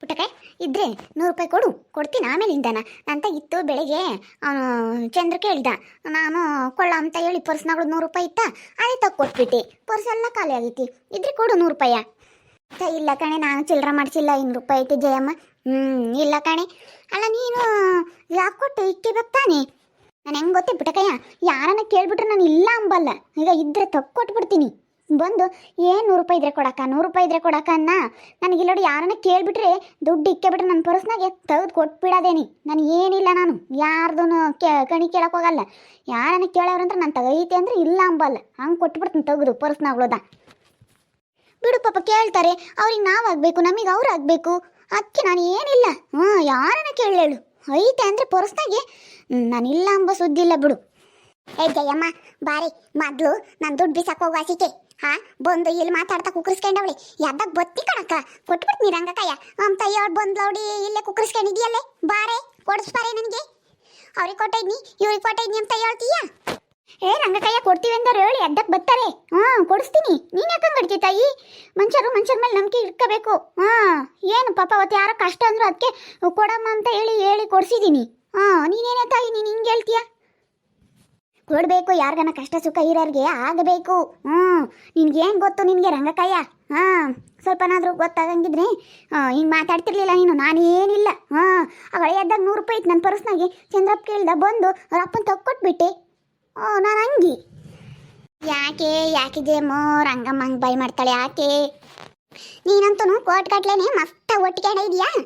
ಪುಟ್ಟಕಾಯಿ ಇದ್ರೆ ನೂರು ರೂಪಾಯಿ ಕೊಡು, ಕೊಡ್ತೀನಿ ಆಮೇಲೆ ಇಂದನ ಅಂತ ಇತ್ತು ಬೆಳಗ್ಗೆ. ಅವನು ಚಂದ್ರ ಕೇಳಿದ, ನಾನು ಕೊಳ್ಳ ಅಂತ ಹೇಳಿ ಪರ್ಸ್ನಾಗಳು ನೂರು ರೂಪಾಯಿ ಇತ್ತ? ಅದೇ ತಕ್ಕೊಟ್ಬಿಟ್ಟೆ ಪರ್ಸ್ ಎಲ್ಲ ಖಾಲಿ ಆಗೈತಿ, ಇದ್ರೆ ಕೊಡು ನೂರು ರೂಪಾಯ. ಇಲ್ಲ ಕಣೆ, ನಾನು ಚಿಲ್ಲರ ಮಾಡಿಸಿಲ್ಲ, ಇನ್ನೂರು ರೂಪಾಯಿ ಐತಿ ಜಯಮ್ಮ. ಹ್ಞೂ ಇಲ್ಲ ಕಣೆ. ಅಲ್ಲ, ನೀನು ಯಾಕೆ ಕೊಟ್ಟು? ಇಟ್ಟಿಬೇಕು ತಾನೆ. ನಾನು ಹೆಂಗೆ ಗೊತ್ತೇ ಬಿಟ್ಟಕಯ್ಯ ಯಾರನ್ನ ಕೇಳಿಬಿಟ್ರೆ ನಾನು ಇಲ್ಲ ಅಂಬಲ್ಲ. ಈಗ ಇದ್ರೆ ತಕ್ಕೊಟ್ಬಿಡ್ತೀನಿ ಬಂದು, ಏನು ನೂರು ರೂಪಾಯಿ ಇದ್ರೆ ಕೊಡಕ್ಕ, ನೂರು ರೂಪಾಯಿ ಇದ್ರೆ ಕೊಡಕ್ಕ ಅನ್ನ? ನನಗೆ ಇಲ್ಲೋಡಿ ಯಾರನ್ನ ಕೇಳಿಬಿಟ್ರೆ ದುಡ್ಡು ಇಕ್ಕೆಬಿಟ್ರೆ ನನ್ನ ಪರ್ಸ್ನಾಗೆ ತೆಗೆದು ಕೊಟ್ಬಿಡೋದೇನಿ. ನಾನು ಏನಿಲ್ಲ ನಾನು ಯಾರ್ದು ಕೇ, ಕಣಿ ಕೇಳಕ್ಕೆ ಹೋಗಲ್ಲ. ಯಾರನ್ನ ಕೇಳೋರಂದ್ರೆ ನಾನು ತಗೈತೆ ಅಂದ್ರೆ ಇಲ್ಲ ಅಂಬಲ್ಲ. ಹಂಗೆ ಕೊಟ್ಬಿಡ್ತೀನಿ ತೆಗೆದು ಪರ್ಸ್ನಾಗ್ಳದ. ಬಿಡು ಪಾಪ, ಕೇಳ್ತಾರೆ. ಅವ್ರಿಗೆ ನಾವು ಆಗ್ಬೇಕು ನಮಗೆ ಅವ್ರು ಆಗಬೇಕು ಅದಕ್ಕೆ ನಾನು ಏನಿಲ್ಲ. ಹ್ಞೂ, ಯಾರನ್ನ ಕೇಳೇಳು ಐತೆ ಅಂದರೆ ಪರ್ಸ್ನಾಗೆ ನಾನಿಲ್ಲ ಅಂಬ ಸುದ್ದಿ ಇಲ್ಲ ಬಿಡು. ಏ ಜಯಮ್ಮ, ಬಾರಿ, ಮೊದ್ಲು ನಾನು ದುಡ್ಡು ಬಿಸಾಕ ಹೋಗುವ ಆಸಿಕೆ ಹಾ, ಬಂದು ಇಲ್ಲಿ ಮಾತಾಡ್ತಾ ಕುಕ್ಕರಿಸ್ಕೊಂಡವಳಿ ಯಾವ್ದಾಗ ಬತ್ತಿ ಕಣಕ್ಕ. ಕೊಟ್ಬಿಡ್ತೀನಿ ರಂಗಕಯ್ಯ. ಅಂತ ಹೇಳಿ ಬಂದ್ಲೌಡಿ ಇಲ್ಲೇ ಕುಕ್ಕರಿಸ್ಕೊಂಡಿದ್ಯಲ್ಲೇ ಬಾರೆ, ಕೊಡಿಸ್ಬಾರೆ ನನಗೆ. ಅವ್ರಿಗೆ ಕೊಟ್ಟಿದ್ನಿ, ಇವ್ರಿಗೆ ಕೊಟ್ಟಿದ್ನಿ ಅಂತ ಹೇಳ್ತೀಯ? ಏ ರಂಗಕಯ್ಯ, ಕೊಡ್ತೀವಿ ಅಂದ್ರೆ ಹೇಳಿ ಅಡ್ಡಕ್ಕೆ ಬರ್ತಾರೆ. ಹಾ ಕೊಡಿಸ್ತೀನಿ. ನೀನು ಯಾಕಂಗ್ ಕಡ್ತಿ ತಾಯಿ? ಮನುಷ್ಯರು ಮನುಷ್ಯರ ಮೇಲೆ ನಂಬಿಕೆ ಇಟ್ಕೋಬೇಕು ಹಾ ಏನು ಪಾಪ ಅವತ್ತು ಯಾರೋ ಕಷ್ಟ ಅಂದ್ರು ಅದಕ್ಕೆ ಕೊಡಮ್ಮ ಅಂತ ಹೇಳಿ ಹೇಳಿ ಕೊಡಿಸಿದ್ದೀನಿ ಹಾ ನೀನೇನೇ ತಾಯಿ, ನೀನು ಹಿಂಗೆ ಹೇಳ್ತೀಯ? ಕೊಡಬೇಕು, ಯಾರ್ಗನ ಕಷ್ಟ ಸುಖ ಇರೋರಿಗೆ ಆಗಬೇಕು. ಹ್ಞೂ ನಿನ್ಗೇನು ಗೊತ್ತು ನಿನಗೆ ರಂಗಕಯ್ಯ? ಹಾಂ, ಸ್ವಲ್ಪನಾದರೂ ಗೊತ್ತಾಗಂಗಿದ್ರೆ ಹಿಂಗೆ ಮಾತಾಡ್ತಿರ್ಲಿಲ್ಲ ನೀನು, ನಾನೇನಿಲ್ಲ. ಹಾಂ, ಅವಳೆ ಎದ್ದಾಗ ನೂರು ರೂಪಾಯಿ ಇತ್ತು ನನ್ನ ಪರ್ಸ್ನಾಗೆ. ಚಂದ್ರಪ್ಪ ಕೇಳ್ದ, ಬಂದು ಅವ್ರ ಅಪ್ಪನ ತಕ್ಕೊಟ್ಬಿಟ್ಟೆ. ನಾನು ಹಂಗಿ. ಯಾಕೆ ಯಾಕೆ ಜೇಮೋ, ರಂಗಮ್ಮ ಹಂಗೆ ಬೈ ಮಾಡ್ತಾಳೆ, ಯಾಕೆ? ನೀನಂತೂ ಕೋಟ್ ಗಟ್ಲೆನೆ ಮಸ್ತ ಒಟ್ಕೊಂಡಿದ್ಯಾ ಇದೆಯಾ?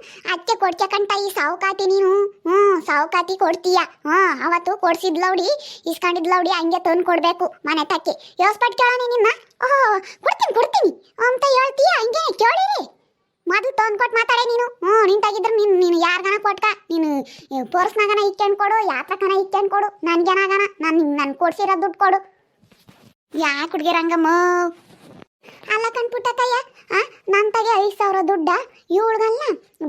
ಕೊಡ್ಚಕಂತ ಈ ಸಾವುಕಾತಿ ನೀನು. ಹ್ಞೂ, ಸಾವುಕಾತಿ ಕೊಡ್ತೀಯ. ಹ್ಞೂ, ಅವತ್ತು ಕೊಡ್ಸಿದ್ಲೌಡಿ ಇಸ್ಕೊಂಡಿದ್ಲೌಡಿ ಹಂಗೆ ತಂದು ಕೊಡಬೇಕು ಮನೆ ತಕ್ಕೆ. ಯೋಸ್ಪಟ್ ಕೇಳೋಣ ನಿನ್ನ? ಓಹ್, ಕೊಡ್ತೀನಿ ಕೊಡ್ತೀನಿ. ಅಂತ ಹೇಳ್ತೀಯ, ಹಂಗೆ ಕೇಳಿರಿ. ಮೊದಲು ತಂದು ಕೊಟ್ಟು ಮಾತಾಡೆ ನೀನು. ಹ್ಞೂ, ನಿಂತಾಗಿದ್ರೆ ನೀನು ನೀನು ಯಾರಿಗನ ಕೊಟ್ಕ? ನೀನು ಪೋರ್ಸ್ನಾಗನ ಇಕ್ಕೊಂಡು ಕೊಡು, ಯಾತ್ರಕನ ಇಕ್ಕೊಂಡು ಕೊಡು. ನನಗೇನಾಗನ? ನಾನು ನಾನು ಕೊಡ್ಸಿರೋ ದುಡ್ಡು ಕೊಡು. ಯಾಕೆ ಹುಡುಗಿ ರಂಗಮ್ಮ ಅಲ್ಲ ಕಣ್ಪುಟ್ಟಕ್ಕಯ್ಯ ಆ ನನ್ನ ತಗೆ ಐದು ಸಾವಿರ ದುಡ್ಡ. ಇವಳಿಗಲ್ಲ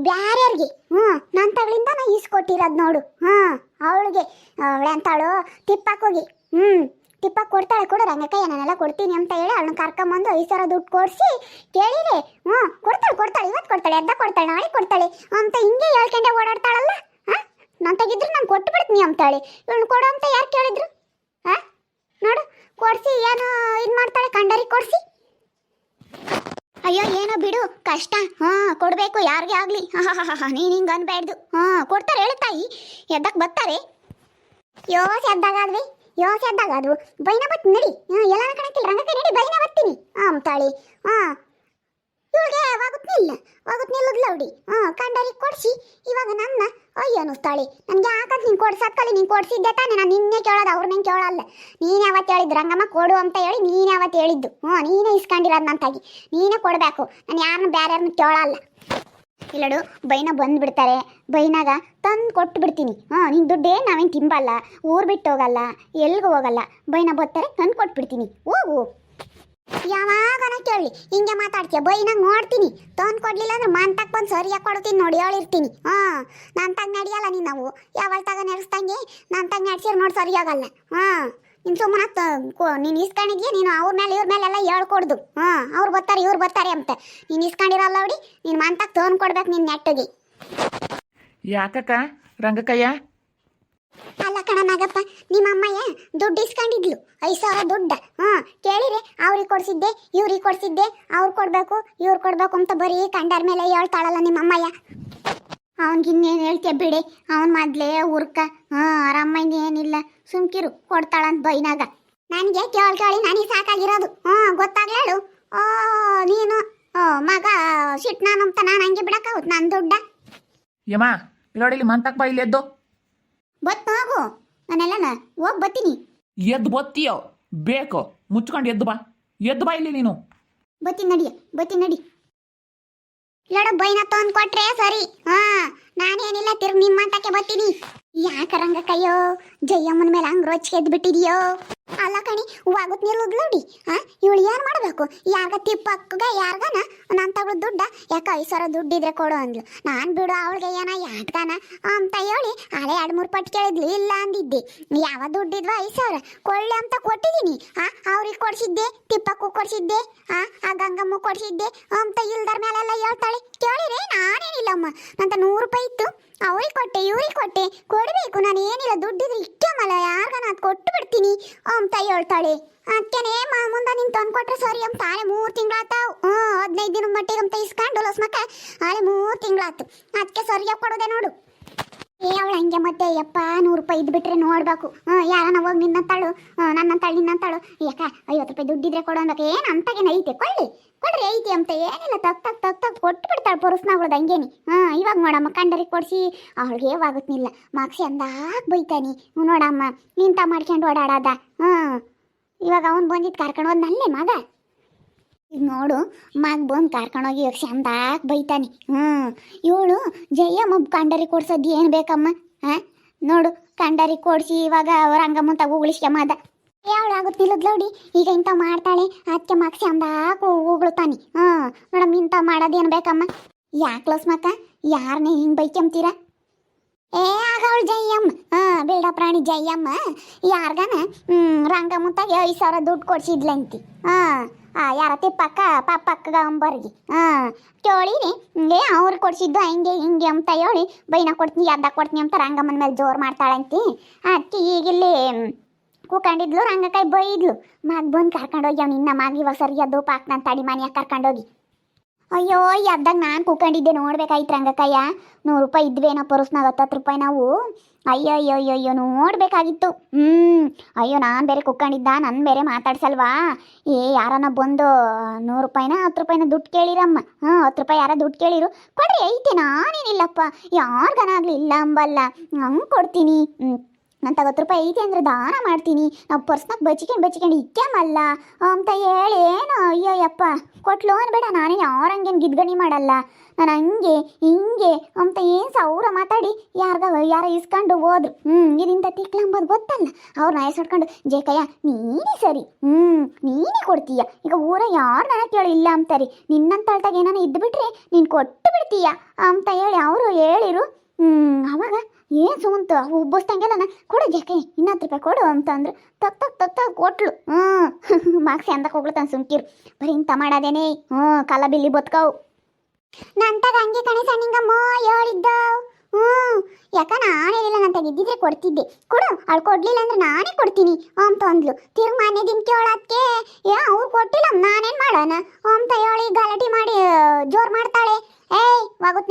ಬ್ಯಾರ್ಯಾರಿಗೆ. ಹ್ಞೂ ನನ್ನ ತಗಳಿಂದ ನಾ ಈಸ್ಕೊಟ್ಟಿರೋದು ನೋಡು. ಹಾಂ ಅವಳಿಗೆ. ಅವಳೆ ಅಂತಾಳು ತಿಪ್ಪಕ್ಕೆ ಹೋಗಿ. ಹ್ಞೂ ತಿಪ್ಪಕ್ಕೆ ಕೊಡ್ತಾಳೆ ಕೊಡು ರಂಗಕ್ಕಯ್ಯ ನಾನೆಲ್ಲ ಕೊಡ್ತೀನಿ ಅಂತ ಹೇಳಿ ಅವಳನ್ನ ಕರ್ಕೊಂಬಂದು ಐದು ಸಾವಿರ ದುಡ್ಡು ಕೊಡಿಸಿ ಕೇಳಿರಿ ಹ್ಞೂ, ಕೊಡ್ತಾಳೆ ಕೊಡ್ತಾಳೆ ಇವತ್ತು ಕೊಡ್ತಾಳೆ ಅರ್ಧ ಕೊಡ್ತಾಳೆ, ನಾಳೆ ಕೊಡ್ತಾಳೆ ಅಂತ ಹಿಂಗೆ ಹೇಳ್ಕೊಂಡೆ ಓಡಾಡ್ತಾಳಲ್ಲ? ಹಾಂ ನಾನು ತೆಗಿದ್ರು ನಾನು ಕೊಟ್ಟು ಬಿಡ್ತೀನಿ ಅಂತಾಳೆ. ಇವಳು ಕೊಡು ಅಂತ ಯಾರು ಕೇಳಿದ್ರು? ಹಾಂ ನೋಡು, ಕೊಡಿಸಿ, ಏನು ಇದು ಮಾಡ್ತಾಳೆ ಕಂಡರಿ ಕೊಡಿಸಿ. ಅಯ್ಯೋ, ಏನೋ ಬಿಡು, ಕಷ್ಟ. ಹಾ, ಕೊಡ್ಬೇಕು, ಯಾರಿಗೆ ಆಗ್ಲಿ. ನೀನ್ ಹಿಂಗ ಅನ್ಬೇಡ್ದು ಹಾ, ಕೊಡ್ತಾರೆ, ಹೇಳು ತಾಯಿ. ಎದ್ದಕ್ ಬರ್ತಾರೆ. ಯೋಸ್ ಎದ್ದಾಗಾದ್ವಿ ಯೋಸ್ ಎದ್ದಾಗಾದ್ವು ಬೈನ ಬತ್ ನಡಿ. ಎಲ್ಲ ಕಣಕ್ಕಿಲ್ಲ ರಂಗಕ್ಕೆ ನಡಿ, ಬೈನ ಬರ್ತೀನಿ. ಹಾ ತಾಳಿ. ಹಾ. ಇವಳಿಗೆ ವಾಗುತ್ನಿಲ್ಲ ವಾಗುತ್ನಿಲ್ಲದ್ಲ ಅವಡಿ ಹಾ ಕಂಡರಿ ಕೊಡ್ಸಿ. ಇವಾಗ ನನ್ನ, ಅಯ್ಯೋ ಅನ್ನಿಸ್ತಾಳೆ ನನಗೆ ಯಾಕಂತ ನೀನು ಕೊಡ್ಸಕ್ಕಲ್ಲಿ ನೀನು ಕೊಡ್ಸಿದ್ದೆ ತಾನೆ. ನಾನು ನಿನ್ನೆ ಕೇಳೋದು ಅವ್ರನ್ನ ಕೇಳಲ್ಲ. ನೀನು ಯಾವತ್ತು ಹೇಳಿದ್ದು? ರಂಗಮ್ಮ ಕೊಡು ಅಂತ ಹೇಳಿ ನೀನು ಯಾವತ್ತು ಹೇಳಿದ್ದು? ಹ್ಞೂ, ನೀನೇ ಇಸ್ಕೊಂಡಿರೋದು ತಾಗಿ ನೀನೇ ಕೊಡಬೇಕು. ನಾನು ಯಾರನ್ನ ಬೇರೆ ಯಾರನ್ನ ಕೇಳಲ್ಲ ಇಲ್ಲಡು ಬೈನ ಬಂದುಬಿಡ್ತಾರೆ. ಬೈನಾಗ ತಂದು ಕೊಟ್ಟು ಬಿಡ್ತೀನಿ ಹಾಂ ನಿನ್ನ ದುಡ್ಡೇ ನಾವೇನು ತಿಂಬಲ್ಲ. ಊರು ಬಿಟ್ಟು ಹೋಗಲ್ಲ. ಎಲ್ಲಿಗೂ ಹೋಗಲ್ಲ. ಬೈನ ಬರ್ತಾರೆ ತಂದು ಕೊಟ್ಬಿಡ್ತೀನಿ. ಹೋಗು. ಯಾವಾಗನ ಕೇಳಿ ಹಿಂಗೆ ಮಾತಾಡ್ತೀಯ? ಬೈನಾಗ ನೋಡ್ತೀನಿ. ತಂದು ಕೊಡ್ಲಿಲ್ಲ ಅಂದ್ರೆ ಮಂತಕ್ಕೆ ಬಂದು ಸರಿಯಾಗಿ ಕೊಡ್ತೀನಿ ನೋಡಿ ಹೇಳಿರ್ತೀನಿ ಹಾಂ, ನಾನು ನಡೆಯಲ್ಲ ನೀನು ನಾವು. ಯಾವಳ ತಗ ನಡೆಸ್ದಂಗೆ ನಾನು ತಗ ನಡೆಸಿರ್ ನೋಡಿ ಸರಿಯಾಗಲ್ಲ ಹಾಂ, ನೀನು ಸುಮ್ಮನೆ ನೀನು ಇಸ್ಕೊಂಡಿದ್ಯಾ? ನೀನು ಅವ್ರ ಮೇಲೆ ಇವ್ರ ಮೇಲೆಲ್ಲ ಹೇಳ್ಕೊಡ್ದು. ಹಾಂ, ಅವ್ರು ಬರ್ತಾರೆ, ಇವ್ರು ಬರ್ತಾರೆ ಅಂತ. ನೀನು ಇಸ್ಕೊಂಡಿರಲ್ಲ ನೋಡಿ ನೀನು ಮಂತಕ್ಕೆ ತಂದು ಕೊಡ್ಬೇಕು ನಿನ್ನ ನೆಟ್ಟಿಗೆ. ಯಾಕಕ್ಕ? ರಂಗಕ್ಕಯ್ಯ ಅಲ್ಲ ಕಣ ನಾಗಪ್ಪ ನಿಮ್ಮ ಅಮ್ಮಯ್ಯ ದುಡ್ಡು ಇಸ್ಕೊಂಡಿದ್ಲು. ಐದು ಸಾವಿರ ದುಡ್ಡು. ಹಾಂ, ಕೇಳಿರಿ, ಅವ್ರಿಗೆ ಕೊಡ್ಸಿದ್ದೆ, ಇವ್ರಿಗೆ ಕೊಡ್ಸಿದ್ದೆ, ಅವ್ರು ಕೊಡಬೇಕು, ಇವ್ರು ಕೊಡಬೇಕು ಅಂತ ಬರೀ ಕಂಡರ ಮೇಲೆ ಹೇಳ್ತಾಳಲ್ಲ ನಿಮ್ಮ ಅಮ್ಮಯ್ಯ ಅವನಿಗಿನ್ನೇನು ಹೇಳ್ತೀಯ ಬಿಡಿ, ಅವ್ನ್ ಮೊದಲೇ ಉರ್ಕ ಹಾಂ ಆರಾಮೈನ ಏನಿಲ್ಲ. ಸುಮ್ಕಿರು, ಕೊಡ್ತಾಳಂತ ಬೈನಾಗ. ನನಗೆ ಕೇಳಿ ಕೇಳಿ ನನಗೆ ಸಾಕಾಗಿರೋದು. ಹಾಂ ಗೊತ್ತಾಗ್ಲೇಳು ಓ, ನೀನು, ಓ, ಮಗ ಸಿಟ್ಟು ನಾನು ಅಂತ ನಾನು ಹಂಗೆ ಬಿಡಕ್ಕೆ ನನ್ನ ದುಡ್ಡ. ಯಮ್ಮ ಇಲ್ಲಿ ಮಂತಕ್ ಬಾ, ಇಲ್ಲಿ ಎದ್ದು. ಬತ್ ಹೋಗು ನಾನೆಲ್ಲನ ಹೋಗಿ ಬತ್ತೀನಿ. ಎದ್ದು ಬತ್ತೀಯೋ? ಬೇಕು. ಮುಚ್ಕೊಂಡು ಎದ್ದು ಬಾ. ಎದ್ದು ಬಾ ಇಲ್ಲಿ ನೀನು. ಬತ್ತೀನಿ ನಡಿ ಬತ್ತೀನಿ ನಡಿ. ಇಲ್ಲಡ ಬೈನ ತಂದ್ಕೊಟ್ರೆ ಸರಿ. ಹಾ ನಾನೇನಿಲ್ಲ ತಿರ್ಗಿ ನಿಮ್ಮ ಮಾತಾಕೆ ಬರ್ತೀನಿ ಯಾಕರಂಗ ಕೈಯೋ ಜಯಮ್ಮನ ಮೇಲೆ ಹಂಗ್ ರೋಚ್ಗೆ ಎದ್ದು ಬಿಟ್ಟಿದ್ಯೋ ಅಲ್ಲ ಕಣಿ ಹೋಗುತ್ ನಿಲ್ಲುದ್ಲೋಡಿ ಆ, ಇವಳು ಏನು ಮಾಡಬೇಕು? ಯಾರ್ಗ ತಿಪ್ಪಕ್ಕಗ ಯಾರ್ಗನ? ನಾನ್ ತಗೊಳ್ ದುಡ್ಡ. ಯಾಕ ಐದು ಸಾವಿರ ದುಡ್ಡಿದ್ರೆ ಕೊಡು ಅಂದ್ಲು. ನಾನ್ ಬಿಡು, ಅವಳಿಗೆ ಏನ ಯಾಟ್ಗಾನ? ಅಂತ ಹೇಳಿ ಹಳೆ ಎರಡು ಮೂರು ಪಟ್ಟು ಕೇಳಿದ್ಲು. ಇಲ್ಲ ಅಂದಿದ್ದೆ. ಯಾವ ದುಡ್ಡಿದ್ವ ಐದು ಸಾವಿರ. ಕೊಳ್ಳೆ ಅಂತ ಕೊಟ್ಟಿದ್ದೀನಿ ಆ, ಅವ್ರಿಗೆ ಕೊಡ್ಸಿದ್ದೆ, ತಿಪ್ಪಕ್ಕೂ ಕೊಡ್ಸಿದ್ದೆ, ಆ ಆ ಗಂಗಮ್ಮ ಕೊಡ್ಸಿದ್ದೆ ಅಂತ ಇಲ್ದರ್ ಮೇಲೆಲ್ಲ ಹೇಳ್ತಾಳೆ. ಕೇಳಿರಿ, ನಾನೇನಿಲ್ಲಮ್ಮ. ನಂತ ನೂರು ರೂಪಾಯಿ ಇತ್ತು. ಅವ್ರಿಗೆ ಕೊಟ್ಟೆ, ಇವ್ರಿಗೆ ಕೊಟ್ಟೆ. ಕೊಡಬೇಕು, ನಾನು ಏನಿಲ್ಲ. ದುಡ್ಡಿದ್ರೆ ಇಷ್ಟಮಲ್ಲ ಯಾರ್ಗಾನ ಅದು ಕೊಟ್ಟು ಬಿಡ್ತೀನಿ ಅಂತ ಹೇಳ್ತಾಳೆ. ಅದಕ್ಕೇನೆ ಮುಂದೆ ನಿನ್ ತಂದು ಕೊಟ್ರೆ ಸರಿ ಅಂತ. ಆಳೆ ಮೂರು ತಿಂಗಳಾತಾವ್ ಹ್ಞೂ, ಹದಿನೈದು ದಿನ ಮಟ್ಟಿಗೆ ಅಂತ ಇಸ್ಕೊಂಡು ಲಸ್ಮಕ್ಕ ಆಳೆ ಮೂರು ತಿಂಗಳಾತು ಅದಕ್ಕೆ ಸರಿಯಾಗಿ ಕೊಡೋದೆ ನೋಡು. ಏ, ಅವಳು ಹಂಗೆ ಮತ್ತೆ, ಯಪ್ಪ, ನೂರು ರೂಪಾಯಿ ಇದ್ಬಿಟ್ರೆ ನೋಡ್ಬೇಕು. ಹ್ಞೂ ಯಾರನ್ನ ಹೋಗಿ ನಿನ್ನಂತಾಳು? ನನ್ನಂತಾಳು, ನಿನ್ನಂತಾಳು. ಯಾಕ ಐವತ್ತು ರೂಪಾಯಿ ದುಡ್ಡಿದ್ರೆ ಕೊಡು ಏನು ಅಂತಗೇನು ಐತೆ, ಕೊಳ್ಳಿ. ಕೊಡ್ರಿ ಐತಿ ಅಂತ ಏನಿಲ್ಲ, ತಕ್ ತಕ್ ತಕ್ ತಕ್ ಕೊಟ್ಟು ಬಿಡ್ತಾಳೆ ಪುರುಸ್ನಾಗಳದ ಹಂಗೇನಿ. ಹಾಂ, ಇವಾಗ ನೋಡಮ್ಮ, ಕಂಡರಿಗೆ ಕೊಡಿಸಿ. ಅವಳಿಗೆ ಏವಾಗುತ್ತಿಲ್ಲ ಮಾಕ್ಸಿ ಅಂದಾಗ ಬೈತಾನಿ. ನೋಡಮ್ಮ, ನಿಂತ ಮಾಡ್ಕೊಂಡು ಓಡಾಡದ. ಹಾಂ ಇವಾಗ ಅವ್ನು ಬಂದಿದ್ದು ಕರ್ಕೊಂಡು ಹೋದ್ ನಲ್ಲೇ ಮಗ. ಈಗ ನೋಡು, ಮಗ ಬಂದು ಕರ್ಕೊಂಡೋಗಿ ಇವಾಗ ಚಂದಾಗ ಬೈತಾನೆ. ಹ್ಞೂ. ಇವಳು ಜಯಮ್ಮ ಕಂಡರಿ ಕೊಡ್ಸೋದು ಏನು ಬೇಕಮ್ಮ? ಹಾಂ? ನೋಡು ಕಂಡರಿ ಕೊಡಿಸಿ ಇವಾಗ ರಂಗಮ್ಮನ ತಗೋ ಉಳಿಸ್ಕೊಂಬದ ಯಾವಳು ಆಗುತ್ತಿಲ್ಲದ್ ನೋಡಿ. ಈಗ ಇಂಥ ಮಾಡ್ತಾಳೆ. ಅದಕ್ಕೆ ಮಗ ಅಂದಾಕು ಉಗುಳ್ತಾನೆ ಹ್ಞೂ ಮೇಡಮ್ ಇಂಥ ಮಾಡೋದೇನು ಬೇಕಮ್ಮ? ಯಾಕ್ಲಸ್ ಮಕ್ಕ ಯಾರನ್ನೇ ಹಿಂಗೆ ಬೈಕೊಂತೀರ ಏ ಆಗ ಅವಳು ಜಯಮ್ಮ. ಹಾಂ, ಬೇಡ ಪ್ರಾಣಿ ಜಯಮ್ಮ. ಯಾರ್ಗಾನ? ರಂಗಮ್ಮತ್ತಾಗೆ ಐದು ಸಾವಿರ ದುಡ್ಡು ಕೊಡ್ಸಿದ್ಲಂತಿ. ಹಾಂ ಯಾರ ತಿಪ್ಪಕ್ಕ ಪಪ್ಪಕ್ಕ ಅಂಬರ್ಗಿ. ಹಾಂ ಕೇಳಿರಿ ಏ, ಅವ್ರು ಕೊಡ್ಸಿದ್ದು ಹಂಗೆ ಹಿಂಗೆ ಅಂತ ಹೇಳಿ ಬೈನ ಕೊಡ್ತೀನಿ ಅದ್ದ ಕೊಡ್ತೀನಿ ಅಂತ ರಂಗಮ್ಮನ ಮೇಲೆ ಜೋರು ಮಾಡ್ತಾಳಂತಿ. ಅದಕ್ಕೆ ಈಗಿಲ್ಲಿ ಕೂಕೊಂಡಿದ್ಲು, ರಂಗಕಾಯಿ ಬೈದ್ಲು. ಮಗ ಬಂದು ಕರ್ಕೊಂಡೋಗಿ ಅವ್ನು ಇನ್ನ ಮಗ, ಇವಾಗ ಸರಿಯಾದ ಪಾಕ್ ಹಾಕ್ತಾನ ತಡಿ ಮನೆಯಾಗ ಕರ್ಕೊಂಡೋಗಿ. ಅಯ್ಯೋ ಅದ್ದಾಗ ನಾನು ಕೂಕೊಂಡಿದ್ದೆ ನೋಡ್ಬೇಕಾಯ್ತು ರಂಗಕಾಯ. ನೂರು ರೂಪಾಯಿ ಇದ್ವೇನೋ ಪರ್ಸ್ನಾಗ ಹತ್ತತ್ತು ರೂಪಾಯಿ ನಾವು. ಅಯ್ಯೋ ಅಯ್ಯೋ ಅಯ್ಯೋ ಅಯ್ಯೋ ನೋಡ್ಬೇಕಾಗಿತ್ತು. ಹ್ಞೂ ಅಯ್ಯೋ, ನಾನು ಬೇರೆ ಕುಕ್ಕೊಂಡಿದ್ದ ನನ್ನ ಬೇರೆ ಮಾತಾಡ್ಸಲ್ವಾ? ಏ ಯಾರನ್ನ ಬಂದು, ನೂರು ರೂಪಾಯಿನ, ಹತ್ತು ರೂಪಾಯಿನ ದುಡ್ಡು ಕೇಳಿರಮ್ಮ. ಹಾಂ ಹತ್ತು ರೂಪಾಯಿ ಯಾರ ದುಡ್ಡು ಕೇಳಿರು. ಕೊಡ್ರಿ, ಐತೆ, ನಾನೇನಿಲ್ಲಪ್ಪ. ಯಾರ್ಗನಾಗ್ಲಿ ಇಲ್ಲ ಅಂಬಲ್ಲ. ಹಂಗೆ ಕೊಡ್ತೀನಿ. ಹ್ಞೂ ನಾನು ತಗೋತ್ತು ರೂಪಾಯಿ ಐತೆ ಅಂದ್ರೆ ದಾನ ಮಾಡ್ತೀನಿ. ನಾವು ಪರ್ಸ್ನಾಗ ಬಚ್ಕೊಂಡು ಬಚ್ಕೊಂಡು ಇಕ್ಕೆಮಲ್ಲ ಅಂತ ಹೇಳಿ ಏನು, ಅಯ್ಯಯ್ಯಪ್ಪ ಲೋನ್ ಬೇಡ ನಾನೇ ಯಾರಂಗೇನು ಗಿದ್ಗಣಿ ಮಾಡಲ್ಲ. ನಾನು ಹಂಗೆ, ಹಿಂಗೆ ಅಂತ ಏನು ಸಾವಿರ ಮಾತಾಡಿ ಯಾರ್ಗ, ಯಾರ ಇಸ್ಕೊಂಡು ಹೋದ್ರು. ಹ್ಞೂ ಇದರಿಂದ ತಿಕ್ಲಂಬೋದು ಗೊತ್ತಲ್ಲ. ಅವ್ರನ್ನ ಹೆಸಡ್ಕೊಂಡು ಜೇಕಯ್ಯ, ನೀನೇ ಸರಿ. ಹ್ಞೂ ನೀನೇ ಕೊಡ್ತೀಯ. ಈಗ ಊರ ಯಾರು ನಾ ಕೇಳಿಲ್ಲ ಅಂತಾರೆ. ನಿನ್ನಂತಳ್ದಾಗ ಏನಾನ ಇದ್ದುಬಿಟ್ರೆ ನೀನು ಕೊಟ್ಟು ಬಿಡ್ತೀಯ ಅಂತ ಹೇಳಿ ಅವರು ಹೇಳಿರು. ಅವಾಗ ಏನು ಸುಮಂತ ಉಬ್ಬಸ್ತಂಗೆಲ್ಲ ನಾ ಕೊಡು ಜಕ್ಕೆ ಇನ್ನತ್ತು ರೂಪಾಯಿ ಕೊಡು ಅಂತ ಅಂದ್ರು ತಕ್ ತಕ್ ತಕ್ ತಕ್ ಕೊಟ್ಲು. ಹ್ಞೂ ಮಾರ್ಕ್ಸ್ ಎಂದಕ್ಕೆ ಹೋಗ್ಲತ್ತಾನ ಸುಮ್ಕಿರು. ಬರೀ ಇಂತ ಮಾಡಾದೇನೆ. ಹ್ಮ್, ಕಲ ಬಿಲ್ಲಿ ಬತ್ಕವು ನಂತಾಗ ಹಂಗೆ ಕಣೆ ಸಣ್ಣಿಂಗಮ್ಮ ಹೇಳಿದ್ದಾವ್. ಹ್ಮ್, ಯಾಕ ನಾನೇನಿಲ್ಲ ನಾನು ತೆಗಿದ್ದಿದ್ರೆ ಕೊಡ್ತಿದ್ದೆ. ಕೊಡು ಅಳ್ ಕೊಡ್ಲಿಲ್ಲ ಅಂದ್ರೆ ನಾನೇ ಕೊಡ್ತೀನಿ ಅಂತ ಅಂದ್ಲು ತಿರ್ಗ ಮನೆ ದಿನ ಕೇಳಕ್ಕೆ ಏ, ಅವ್ರು ಕೊಟ್ಟಿಲ್ಲ, ನಾನೇನ್ ಮಾಡೋಣ ಅಂತ ಹೇಳಿ ಗಲಾಟೆ ಮಾಡಿ, ಜೋರ್ ಮಾಡ್ತಾಳೆ. ಏಯ್ ವಾಗುತ್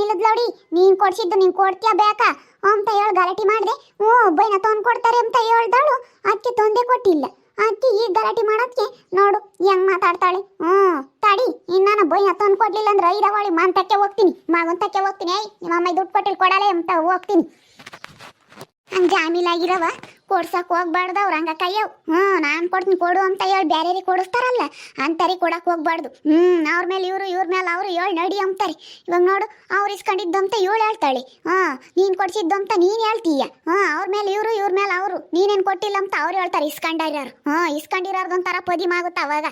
ನೀನ್ ಕೊಡ್ಸಿದ್ದು ನೀನ್ ಕೊಡ್ತೀಯ ಬೇಕಾ? ಅಂತ ಹೇಳಿ, ಗಲಾಟೆ ಮಾಡಿದೆ. ಓ ಒಬ್ಬನ ತೊಂದ್ ಕೊಡ್ತಾರೆ ಅಂತ ಹೇಳ್ದಾಳು. ಅದಕ್ಕೆ ತೊಂದೆ ಕೊಟ್ಟಿಲ್ಲ. ಅದಕ್ಕೆ ಈಗ ಗಲಾಟೆ ಮಾಡೋದಕ್ಕೆ ನೋಡು, ಹೆಂಗ್ ಮಾತಾಡ್ತಾಳೆ. ಹ್ಮ್ ತಡಿ, ಇನ್ನ ಬೈನ ತಂದು ಕೊಡ್ಲಿಲ್ಲ ಅಂದ್ರೆ ಐದವಳಿ ತಕ್ಕೆ ಹೋಗ್ತೀನಿ. ಮಗಂತಕ್ಕೆ ಹೋಗ್ತೀನಿ. ಏಯ್, ನಿಮ್ಮ ಅಮ್ಮ ದುಡ್ಡು ಕೊಟ್ಟಿಲ್ ಕೊಡಲೇ ಅಂತ ಹೋಗ್ತೀನಿ. ಹಂಗೆ ಜಾಮೀಲಾಗಿರವ ಕೊಡ್ಸಕ್ ಹೋಗ್ಬಾರ್ದು ಅವ್ರ ಹಂಗ ಕೈಯವ್. ಹ್ಞೂ ನಾನು ಕೊಡ್ತೀನಿ ಕೊಡು ಅಂತ ಹೇಳಿ ಬೇರೆಯವ್ರಿಗೆ ಕೊಡಿಸ್ತಾರಲ್ಲ, ಅಂತರಿ ಕೊಡಕ್ ಹೋಗ್ಬಾರ್ದು. ಹ್ಞೂ ಅವ್ರ ಮೇಲೆ ಇವರು, ಇವ್ರ ಮೇಲೆ ಅವರು ಹೇಳಿ ನಡಿ ಅಂತಾರೆ ಇವಾಗ ನೋಡು, ಅವ್ರು ಇಸ್ಕೊಂಡಿದ್ದು ಅಂತ ಇವಳು ಹೇಳ್ತಾಳೆ. ಹಾಂ, ನೀನು ಕೊಡ್ಸಿದ್ದು ಅಂತ ನೀನು ಹೇಳ್ತೀಯ. ಹಾಂ, ಅವ್ರ ಮೇಲೆ ಇವರು, ಇವ್ರ ಮೇಲೆ ಅವರು. ನೀನೇನು ಕೊಟ್ಟಿಲ್ಲ ಅಂತ ಅವ್ರು ಹೇಳ್ತಾರೆ ಇಸ್ಕೊಂಡಿರೋರು ಹಾಂ ಇಸ್ಕೊಂಡಿರೋರ್ದು ಒಂಥರ ಪದಿಮಾಗುತ್ತೆ ಅವಾಗ.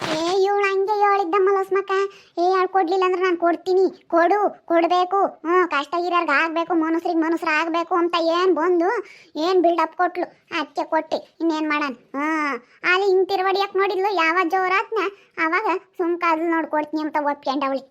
ಏ, ಇವಳು ಹಂಗೆ ಹೇಳಿದ್ದ ಮಲಸ್ಮಕ್ಕ ಏ ಯಾಳು ಕೊಡ್ಲಿಲ್ಲ ಅಂದ್ರೆ ನಾನು ಕೊಡ್ತೀನಿ. ಕೊಡು, ಕೊಡಬೇಕು. ಹ್ಞೂ ಕಷ್ಟ ಇರೋರ್ಗೆ ಆಗಬೇಕು, ಮನುಷ್ರಿಗೆ ಮನುಷ್ಯರು ಆಗಬೇಕು ಅಂತ ಏನು ಬಂದು, ಏನು ಬಿಲ್ಡಪ್ ಕೊಟ್ಲು? ಅದಕ್ಕೆ ಕೊಟ್ಟೆ. ಇನ್ನೇನು ಮಾಡೋಣ ಹಾಂ ಅಲ್ಲಿ ಹಿಂಗೆ ತಿರುವಡಿಯಕ್ಕೆ ನೋಡಿದ್ಲು ಯಾವ ಜೋರಾತ್ನ ಆವಾಗ ಸುಮ್ಕಾದ್ಲು ನೋಡಿ ಕೊಡ್ತೀನಿ ಅಂತ ಒಪ್ಕೊಂಡವಳಿ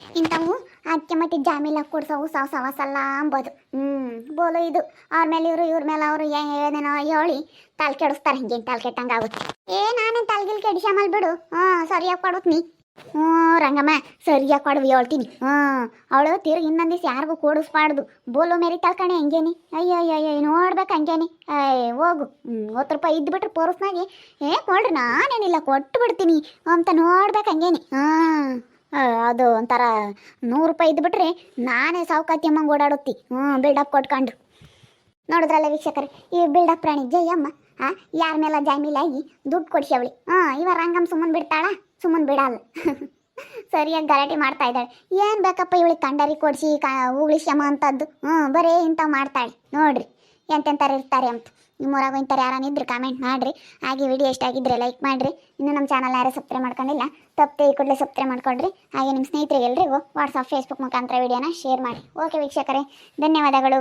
ಇಂಥವು ಅದಕ್ಕೆ ಮತ್ತೆ ಜಾಮೀಲ ಕೊಡ್ಸವು ಸಾವು ಸವಾಸಲ್ಲ ಅಂಬೋದು. ಹ್ಞೂ ಬೋಲು ಇದು. ಅವ್ರ ಮೇಲೆ ಇವರು, ಇವ್ರ ಮೇಲೆ ಅವರು ಏನೇನೋ ಹೇಳಿ ತಲೆ ಕೆಡಿಸ್ತಾರೆ ಹಿಂಗೆ ತಲೆ ಕೆಟ್ಟಂಗೆ ಆಗುತ್ತೆ. ಏ, ನಾನೇ ತಲೆಗಿಲ್ ಕೆಡಿಸಮಲ್ ಬಿಡು. ಹಾಂ ಸರಿಯಾಗಿ ನೀ. ಹ್ಞೂ ರಂಗಮ್ಮ, ಸರಿಯಾಗಿ ಕೊಡವು ಹೇಳ್ತೀನಿ. ಹಾಂ ಅವಳು ತಿರುಗಿ ಇನ್ನೊಂದು ದಿವಸ ಯಾರಿಗೂ ಕೂಡಿಸ್ಬಾರ್ದು. ಬೋಲು ಮೇರಿ ತಳ್ಕಣೆ ಹಂಗೇನಿ. ಅಯ್ಯೋ ಅಯ್ಯೋ ನೋಡ್ಬೇಕು ಹಂಗೇನಿ. ಅಯ್ಯ ಹೋಗು. ಹ್ಞೂ ಹತ್ತು ರೂಪಾಯಿ ಇದ್ಬಿಟ್ರೆ ಪೋರ್ಸ್ನಾಗೆ. ಏ, ಕೊಡ್ರಿ, ನಾನೇನಿಲ್ಲ ಕೊಟ್ಟು ಬಿಡ್ತೀನಿ ಅಂತ ನೋಡ್ಬೇಕು ಹಂಗೇನಿ. ಹಾಂ ಅದು ಒಂಥರ ನೂರು ರೂಪಾಯಿ ಇದ್ಬಿಟ್ರೆ ನಾನೇ ಸಾವುಕಾತಿ ಅಮ್ಮಂಗೆ ಓಡಾಡುತ್ತಿ. ಹ್ಞೂ ಬಿಲ್ಡಪ್ ಕೊಟ್ಕೊಂಡು ನೋಡಿದ್ರಲ್ಲ ವೀಕ್ಷಕರೇ, ಈ ಬಿಲ್ಡಪ್ ಪ್ರಾಣಿ ಜಯಮ್ಮ ಆ, ಯಾರ ಮೇಲೆ ಜಾಮೀಲಾಗಿ ದುಡ್ಡು ಕೊಡ್ಸ್ಯವಳಿ ಹಾಂ ಇವ ರಂಗಮ್ ಸುಮ್ಮನೆ ಬಿಡ್ತಾಳ? ಸುಮ್ಮನೆ ಬಿಡಲ್ಲ. ಸರಿಯಾಗಿ ಗಲಾಟೆ ಮಾಡ್ತಾ ಇದ್ದಾಳೆ. ಏನು ಬೇಕಪ್ಪ ಇವಳಿಗೆ ಕಂಡರಿ ಕೊಡಿಸಿ, ಕಾ ಉಗುಳಿಸ್ಯಮ್ಮ ಅಂತದ್ದು? ಹ್ಞೂ ಬರೀ ಇಂಥವು ಮಾಡ್ತಾಳೆ. ನೋಡ್ರಿ. ಎಂತೆಂಥವ್ರು ಇರ್ತಾರೆ ಅಂತ. ನಿಮ್ಮೂರಾಗ ಇಂಥರು ಯಾರನ್ನ ಇದ್ರೆ ಕಾಮೆಂಟ್ ಮಾಡಿರಿ. ಹಾಗೆ ವಿಡಿಯೋ ಆಗಿದ್ರೆ ಲೈಕ್ ಮಾಡಿರಿ. ಇನ್ನು ನಮ್ಮ ಚಾನಲ್ ಯಾರು ಸಬ್ಸ್ಕ್ರೈಬ್ ಮಾಡ್ಕೊಂಡಿಲ್ಲ, ತಪ್ಪದೆ ಈ ಕೂಡಲೇ ಸಬ್ಸ್ಕ್ರೈಬ್ ಮಾಡ್ಕೊಂಡ್ರಿ. ಹಾಗೆ ನಿಮ್ಮ ಸ್ನೇಹಿತರಿಗೆ ಎಲ್ರಿಗೂ ವಾಟ್ಸಪ್ ಫೇಸ್ಬುಕ್ ಮುಖಾಂತರ ವಿಡಿಯೋನ ಶೇರ್ ಮಾಡಿ. ಓಕೆ ವೀಕ್ಷಕರೇ, ಧನ್ಯವಾದಗಳು.